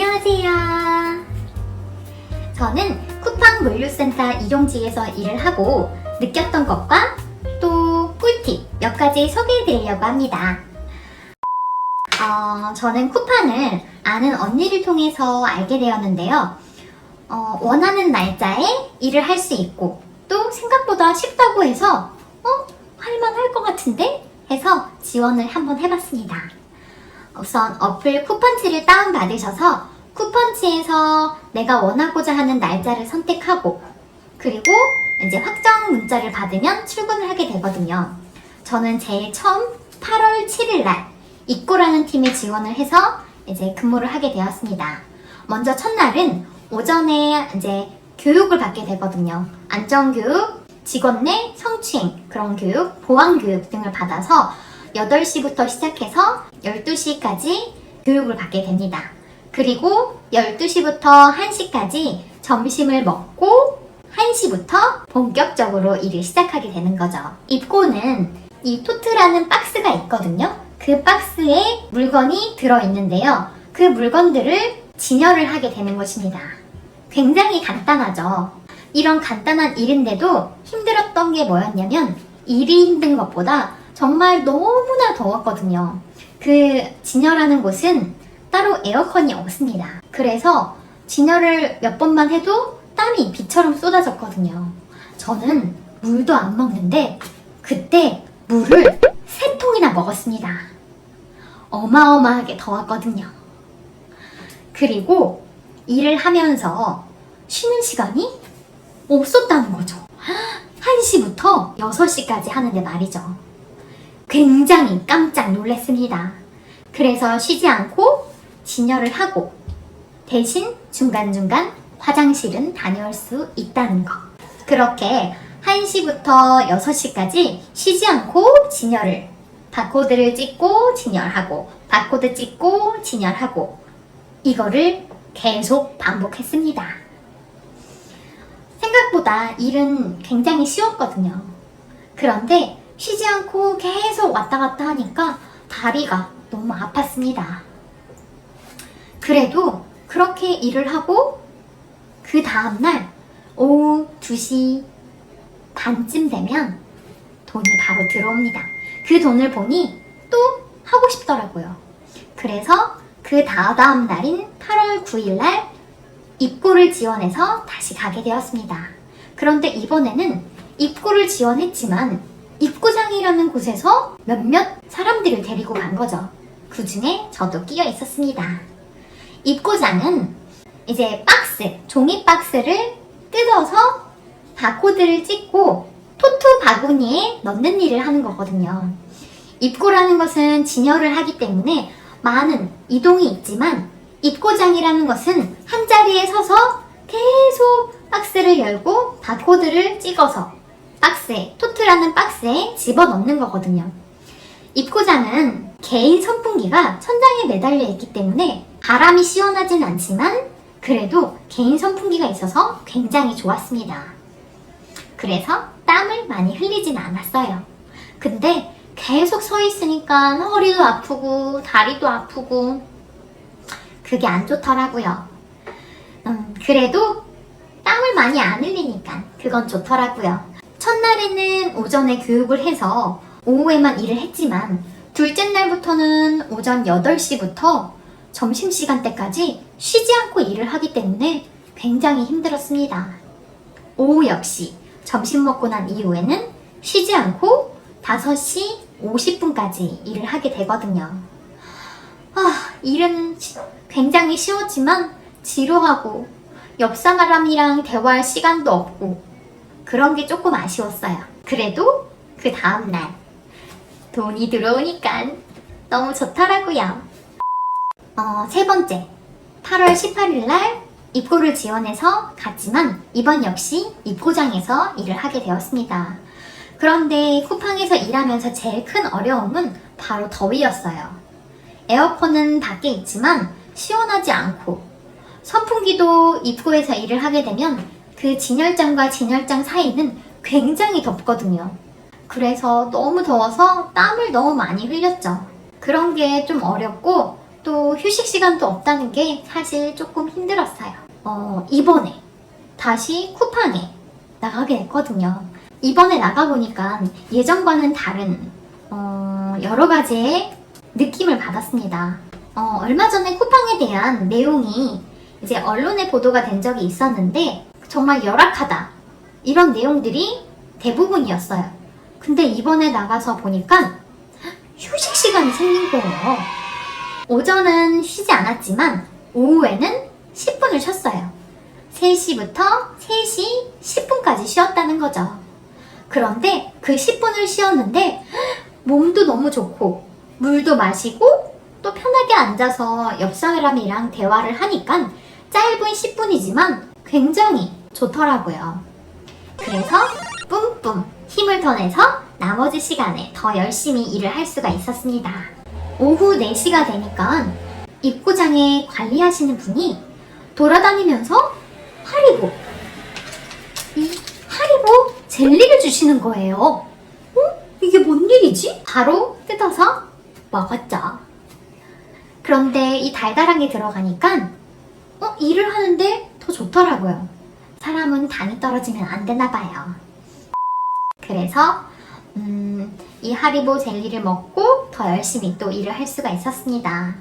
안녕하세요. 저는 쿠팡 물류센터 일용직에서 일을 하고 느꼈던 것과 또 꿀팁 몇 가지 소개해 드리려고 합니다. 어, 저는 쿠팡을 아는 언니를 통해서 알게 되었는데요. 어, 원하는 날짜에 일을 할 수 있고 또 생각보다 쉽다고 해서 어? 할만할 것 같은데? 해서 지원을 한번 해봤습니다. 우선 어플 쿠펀치를 다운받으셔서 쿠펀치에서 내가 원하고자 하는 날짜를 선택하고 그리고 이제 확정 문자를 받으면 출근을 하게 되거든요. 저는 제일 처음 8월 7일 날 입고라는 팀에 지원을 해서 이제 근무를 하게 되었습니다. 먼저 첫날은 오전에 이제 교육을 받게 되거든요. 안전교육, 직원 내 성추행 그런 교육, 보안 교육 등을 받아서 8시부터 시작해서 12시까지 교육을 받게 됩니다. 그리고 12시부터 1시까지 점심을 먹고 1시부터 본격적으로 일을 시작하게 되는 거죠. 입고는 이 토트라는 박스가 있거든요. 그 박스에 물건이 들어있는데요. 그 물건들을 진열을 하게 되는 것입니다. 굉장히 간단하죠. 이런 간단한 일인데도 힘들었던 게 뭐였냐면 일이 힘든 것보다 정말 너무나 더웠거든요. 그 진열하는 곳은 따로 에어컨이 없습니다. 그래서 진열을 몇 번만 해도 땀이 비처럼 쏟아졌거든요. 저는 물도 안 먹는데 그때 물을 세 통이나 먹었습니다. 어마어마하게 더웠거든요. 그리고 일을 하면서 쉬는 시간이 없었다는 거죠. 1시부터 6시까지 하는데 말이죠. 굉장히 깜짝 놀랐습니다. 그래서 쉬지 않고 진열을 하고 대신 중간중간 화장실은 다녀올 수 있다는 거. 그렇게 1시부터 6시까지 쉬지 않고 진열을 바코드를 찍고 진열하고 바코드 찍고 진열하고 이거를 계속 반복했습니다. 생각보다 일은 굉장히 쉬웠거든요. 그런데 쉬지 않고 계속 왔다 갔다 하니까 다리가 너무 아팠습니다. 그래도 그렇게 일을 하고 그 다음날 오후 2시 반쯤 되면 돈이 바로 들어옵니다. 그 돈을 보니 또 하고 싶더라고요. 그래서 그 다다음 날인 8월 9일 날 입고를 지원해서 다시 가게 되었습니다. 그런데 이번에는 입고를 지원했지만 입고장이라는 곳에서 몇몇 사람들을 데리고 간 거죠. 그 중에 저도 끼어 있었습니다. 입고장은 이제 박스, 종이 박스를 뜯어서 바코드를 찍고 토트 바구니에 넣는 일을 하는 거거든요. 입고라는 것은 진열을 하기 때문에 많은 이동이 있지만 입고장이라는 것은 한 자리에 서서 계속 박스를 열고 바코드를 찍어서 박스에, 토트라는 박스에 집어넣는 거거든요. 입고장은 개인 선풍기가 천장에 매달려 있기 때문에 바람이 시원하진 않지만 그래도 개인 선풍기가 있어서 굉장히 좋았습니다. 그래서 땀을 많이 흘리진 않았어요. 근데 계속 서 있으니까 허리도 아프고 다리도 아프고 그게 안 좋더라고요. 음, 그래도 땀을 많이 안 흘리니까 그건 좋더라고요. 첫날에는 오전에 교육을 해서 오후에만 일을 했지만 둘째 날부터는 오전 8시부터 점심시간 때까지 쉬지 않고 일을 하기 때문에 굉장히 힘들었습니다. 오후 역시 점심 먹고 난 이후에는 쉬지 않고 5시 50분까지 일을 하게 되거든요. 아, 일은 시- 굉장히 쉬웠지만 지루하고 옆 사람이랑 대화할 시간도 없고 그런 게 조금 아쉬웠어요. 그래도 그 다음날 돈이 들어오니까 너무 좋더라고요. 어, 세 번째, 8월 18일 날 입고를 지원해서 갔지만 이번 역시 입고장에서 일을 하게 되었습니다. 그런데 쿠팡에서 일하면서 제일 큰 어려움은 바로 더위였어요. 에어컨은 밖에 있지만 시원하지 않고 선풍기도 입구에서 일을 하게 되면 그 진열장과 진열장 사이는 굉장히 덥거든요. 그래서 너무 더워서 땀을 너무 많이 흘렸죠. 그런 게 좀 어렵고 또 휴식 시간도 없다는 게 사실 조금 힘들었어요. 어, 이번에 다시 쿠팡에 나가게 됐거든요. 이번에 나가보니까 예전과는 다른 어, 여러 가지의 느낌을 받았습니다. 어, 얼마 전에 쿠팡에 대한 내용이 이제 언론에 보도가 된 적이 있었는데 정말 열악하다 이런 내용들이 대부분이었어요. 근데 이번에 나가서 보니까 휴식 시간이 생긴 거예요. 오전은 쉬지 않았지만 오후에는 10분을 쉬었어요. 3시부터 3시 10분까지 쉬었다는 거죠. 그런데 그 10분을 쉬었는데 몸도 너무 좋고 물도 마시고 또 편하게 앉아서 옆 사람이랑 대화를 하니까 짧은 10분이지만 굉장히 좋더라고요. 그래서 뿜뿜 힘을 더 내서 나머지 시간에 더 열심히 일을 할 수가 있었습니다. 오후 4시가 되니까 입구장에 관리하시는 분이 돌아다니면서 하리보 이 하리보 젤리를 주시는 거예요. 어? 이게 뭔 일이지? 바로 뜯어서 먹었죠. 그런데 이 달달한 게 들어가니까 어, 일을 하는데 더 좋더라고요. 사람은 당이 떨어지면 안 되나 봐요. 그래서 음, 이 하리보 젤리를 먹고 더 열심히 또 일을 할 수가 있었습니다.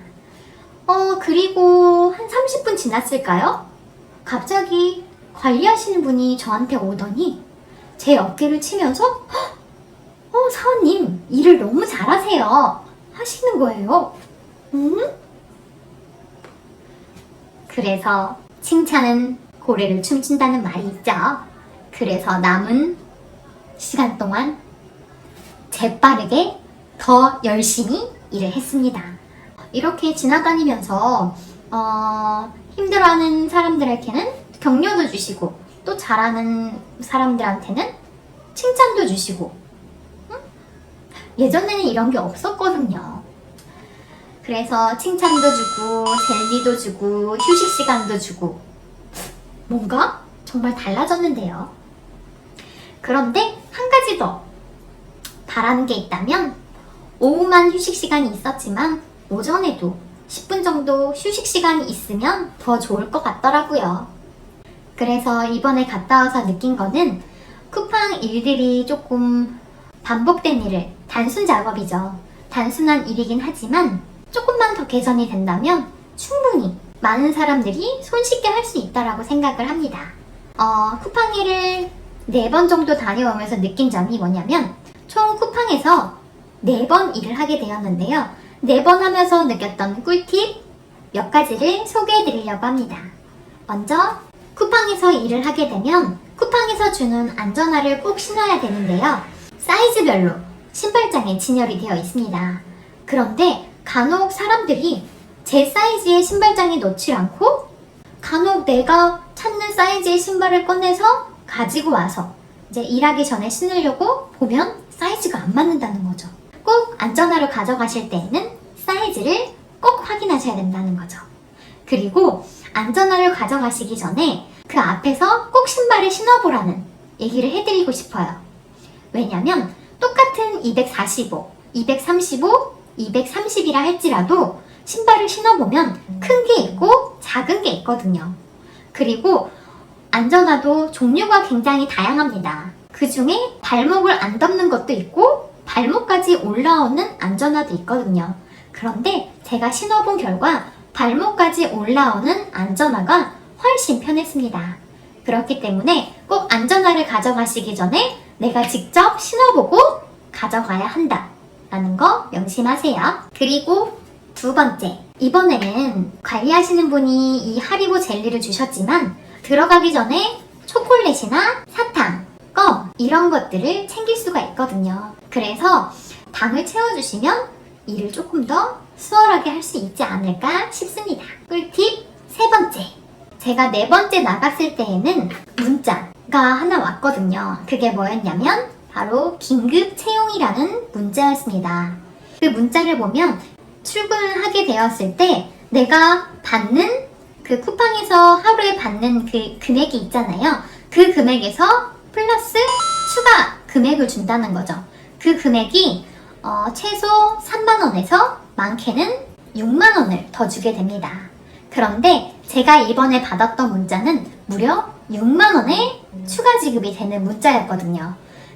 어, 그리고 한 30분 지났을까요? 갑자기 관리하시는 분이 저한테 오더니 제 어깨를 치면서 "헉! 어, 사원님, 일을 너무 잘하세요. 하시는 거예요. 음? 그래서 칭찬은 고래를 춤춘다는 말이 있죠. 그래서 남은 시간 동안 재빠르게 더 열심히 일을 했습니다. 이렇게 지나다니면서 어, 힘들어하는 사람들에게는 격려도 주시고 또 잘하는 사람들한테는 칭찬도 주시고 응? 예전에는 이런 게 없었거든요. 그래서 칭찬도 주고 젤리도 주고 휴식 시간도 주고 뭔가 정말 달라졌는데요. 그런데 한 가지 더 바라는 게 있다면 오후만 휴식 시간이 있었지만 오전에도 10분 정도 휴식 시간이 있으면 더 좋을 것 같더라고요. 그래서 이번에 갔다 와서 느낀 거는 쿠팡 일들이 조금 반복된 일을 단순 작업이죠. 단순한 일이긴 하지만 조금만 더 개선이 된다면 충분히 많은 사람들이 손쉽게 할 수 있다라고 생각을 합니다. 어, 쿠팡 일을 4번 정도 다녀오면서 느낀 점이 뭐냐면 총 쿠팡에서 4번 일을 하게 되었는데요. 4번 하면서 느꼈던 꿀팁 몇 가지를 소개해 드리려고 합니다. 먼저 쿠팡에서 일을 하게 되면 쿠팡에서 주는 안전화를 꼭 신어야 되는데요. 사이즈별로 신발장에 진열이 되어 있습니다. 그런데 간혹 사람들이 제 사이즈의 신발장에 넣지 않고 간혹 내가 찾는 사이즈의 신발을 꺼내서 가지고 와서 이제 일하기 전에 신으려고 보면 사이즈가 안 맞는다는 거죠. 꼭 안전화를 가져가실 때에는 사이즈를 꼭 확인하셔야 된다는 거죠. 그리고 안전화를 가져가시기 전에 그 앞에서 꼭 신발을 신어보라는 얘기를 해드리고 싶어요. 왜냐면 똑같은 245, 235, 230이라 할지라도 신발을 신어보면 큰 게 있고 작은 게 있거든요. 그리고 안전화도 종류가 굉장히 다양합니다. 그 중에 발목을 안 덮는 것도 있고 발목까지 올라오는 안전화도 있거든요. 그런데 제가 신어본 결과 발목까지 올라오는 안전화가 훨씬 편했습니다. 그렇기 때문에 꼭 안전화를 가져가시기 전에 내가 직접 신어보고 가져가야 한다. 라는 거 명심하세요. 그리고 두 번째. 이번에는 관리하시는 분이 이 하리보 젤리를 주셨지만 들어가기 전에 초콜릿이나 사탕, 껌 이런 것들을 챙길 수가 있거든요. 그래서 당을 채워주시면 일을 조금 더 수월하게 할 수 있지 않을까 싶습니다. 꿀팁 세 번째. 제가 네 번째 나갔을 때에는 문자가 하나 왔거든요. 그게 뭐였냐면 바로 긴급 채용이라는 문자였습니다. 그 문자를 보면 출근을 하게 되었을 때 내가 받는 그 쿠팡에서 하루에 받는 그 금액이 있잖아요. 그 금액에서 플러스 추가 금액을 준다는 거죠. 그 금액이 어, 최소 3만 원에서 많게는 6만 원을 더 주게 됩니다. 그런데 제가 이번에 받았던 문자는 무려 6만 원의 추가 지급이 되는 문자였거든요.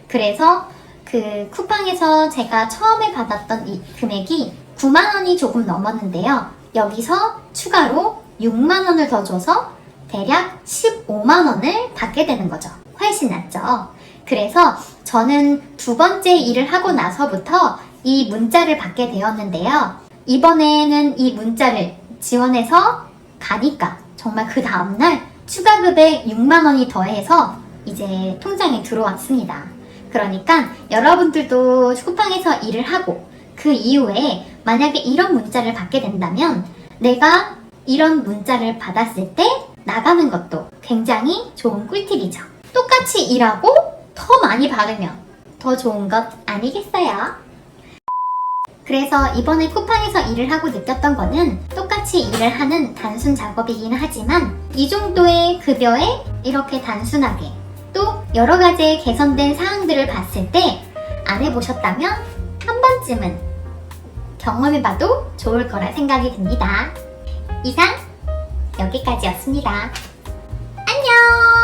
그래서 그 쿠팡에서 제가 처음에 받았던 이 금액이 9만 원이 조금 넘었는데요. 여기서 추가로 6만 원을 더 줘서 대략 15만 원을 받게 되는 거죠. 훨씬 낫죠. 그래서 저는 두 번째 일을 하고 나서부터 이 문자를 받게 되었는데요. 이번에는 이 문자를 지원해서 가니까 정말 그 다음날 추가 금액 6만 원이 더해서 이제 통장에 들어왔습니다. 그러니까 여러분들도 쿠팡에서 일을 하고 그 이후에 만약에 이런 문자를 받게 된다면 내가 이런 문자를 받았을 때 나가는 것도 굉장히 좋은 꿀팁이죠. 똑같이 일하고 더 많이 받으면 더 좋은 것 아니겠어요? 그래서 이번에 쿠팡에서 일을 하고 느꼈던 거는 똑같이 일을 하는 단순 작업이긴 하지만 이 정도의 급여에 이렇게 단순하게 또 여러 가지 개선된 사항들을 봤을 때 안 해보셨다면 한 번쯤은 경험해봐도 좋을 거라 생각이 듭니다. 이상 여기까지였습니다. 안녕!